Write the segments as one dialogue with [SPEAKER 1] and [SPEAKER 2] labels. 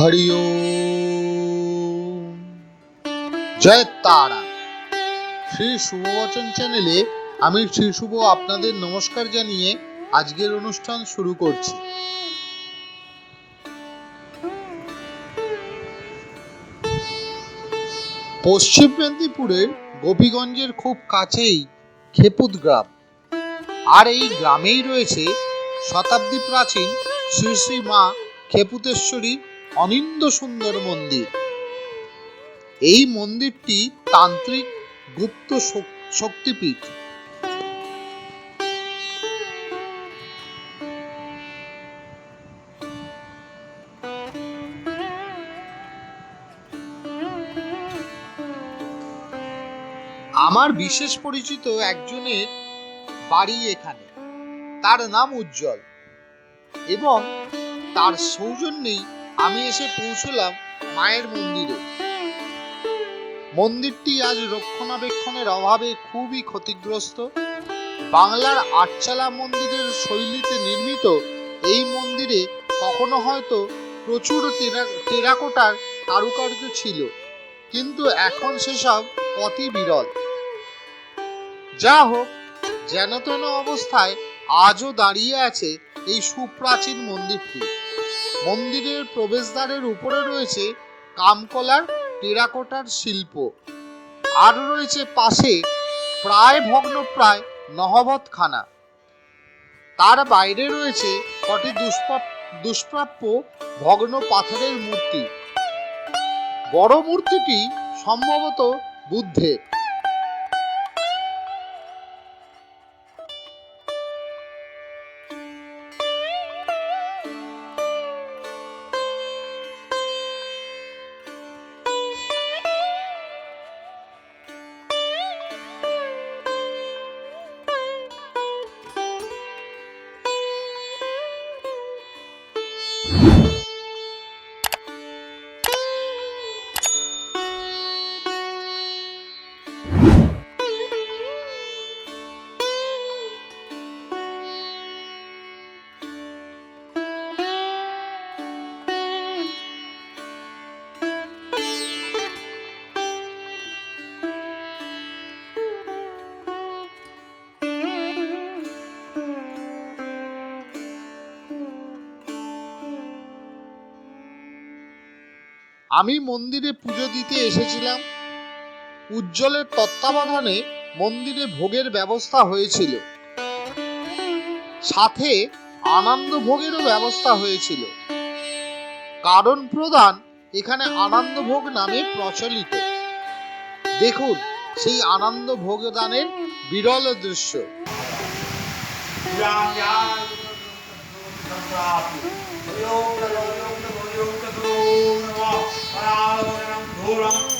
[SPEAKER 1] হরি। জয় তারা। শ্রী শুভবচন চ্যানেলে আমি শ্রী শুভ আপনাদের নমস্কার জানিয়ে আজকের অনুষ্ঠান শুরু করছি। পশ্চিম মেদিনীপুরের গোপীগঞ্জের খুব কাছেই খেপুত গ্রাম। আর এই গ্রামেই রয়েছে শতাব্দী প্রাচীন শ্রী শ্রী মা খেপুতেশ্বরীর অনিন্দ সুন্দর মন্দির। এই মন্দিরটি তান্ত্রিক গুপ্ত শক- শক্তিপীঠ। আমার বিশেষ পরিচিত একজনের বাড়ি এখানে। তার নাম উজ্জ্বল এবং তার সৌজন্যেই আমি এসে পৌঁছলাম মায়ের মন্দিরে। মন্দিরটি আজ রক্ষণাবেক্ষণের অভাবে খুবই ক্ষতিগ্রস্ত। বাংলার আটচালা মন্দিরের শৈলীতে নির্মিত এই মন্দিরে কখনো হয়তো প্রচুর টেরা- টেরাকোটার কারুকার্য ছিল, কিন্তু এখন সেসব অতি বিরল। যা হোক, যেন তেন অবস্থায় আজও দাঁড়িয়ে আছে এই সুপ্রাচীন মন্দিরটি। মন্দিরের প্রবেশদ্বারের উপরে রয়েছে কামকলার টেরাকোটার শিল্প। আর রয়েছে পাশে প্রায় ভগ্নপ্রায় নহবতখানা। তার বাইরে রয়েছে কটি দুষ্প্রাপ- দুষ্প্রাপ্য ভগ্ন পাথরের মূর্তি। বড় মূর্তিটি সম্ভবত বুদ্ধের। আমি মন্দিরে পুজো দিতে এসেছিলাম উজ্জ্বলের তত্ত্বাবধানে মন্দিরে ভোগের ব্যবস্থা হয়েছিল সাথে আনন্দ ভোগেরও ব্যবস্থা হয়েছিল কারণ প্রদান এখানে আনন্দ ভোগ নামে প্রচলিত দেখুন সেই আনন্দ ভোগ দানের বিরল দৃশ্য
[SPEAKER 2] ॐ ततो नमः परालवरणं धूरम्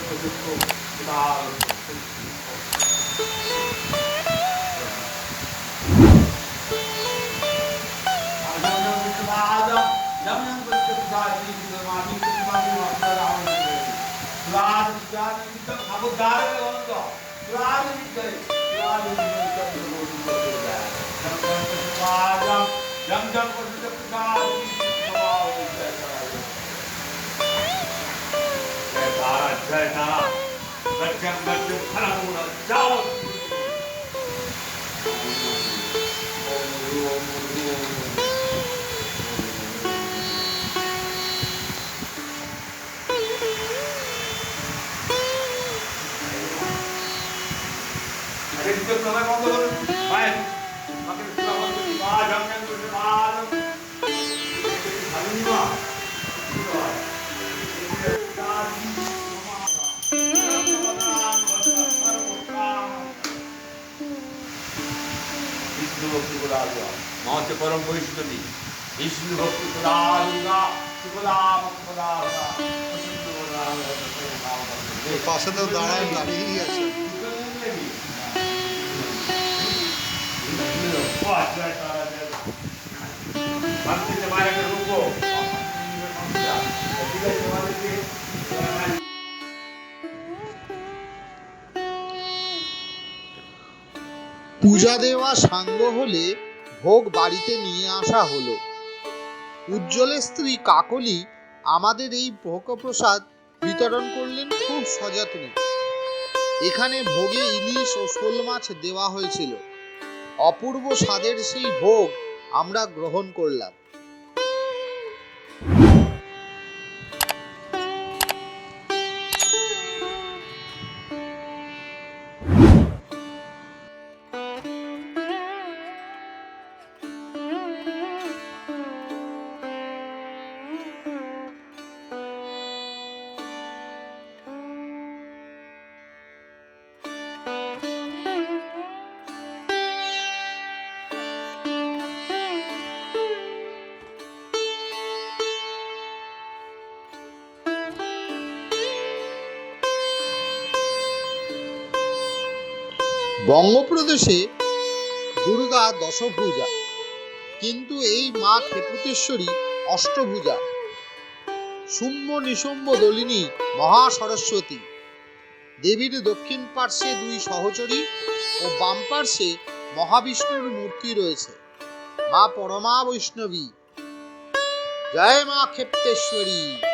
[SPEAKER 2] புதுக்கும் எல்லாருக்கும் जम जम 在哪儿他干的好的好的好的好的好的好的好的好的好的好 விஷ்ணு பக்தி
[SPEAKER 1] குலாலுவா மாச்ச பரம் வைஷ்ணவி விஷ்ணு
[SPEAKER 2] பக்தி குலாலுவா சுகுலாம் குலாலுவா পাশে তো দাঁড়ায় দাঁড়িয়েই আছে ভক্তি
[SPEAKER 1] পূজা দেওয়া সাঙ্গ হলে ভোগ বাড়িতে নিয়ে আসা হলো। উজ্জ্বলের স্ত্রী কাকলি আমাদের এই ভোগপ্রসাদ বিতরণ করলেন খুব সযত্নে। এখানে ভোগে ইলিশ ও শোল মাছ দেওয়া হয়েছিল। অপূর্ব স্বাদের সেই ভোগ আমরা গ্রহণ করলাম। বঙ্গপ্রদেশে দুর্গা দশভুজা। কিন্তু এই মা খেপুতেশ্বরী অষ্টভুজা। শুম্ভ নিশুম্ভ দলিনী মহাসরস্বতী। দেবীর দক্ষিণ পার্শ্বে দুই সহচরী ও বাম পার্শ্বে মহাবিষ্ণুর মূর্তি রয়েছে। মা পরমা বৈষ্ণবী। জয় মা ক্ষেপ্তেশ্বরী।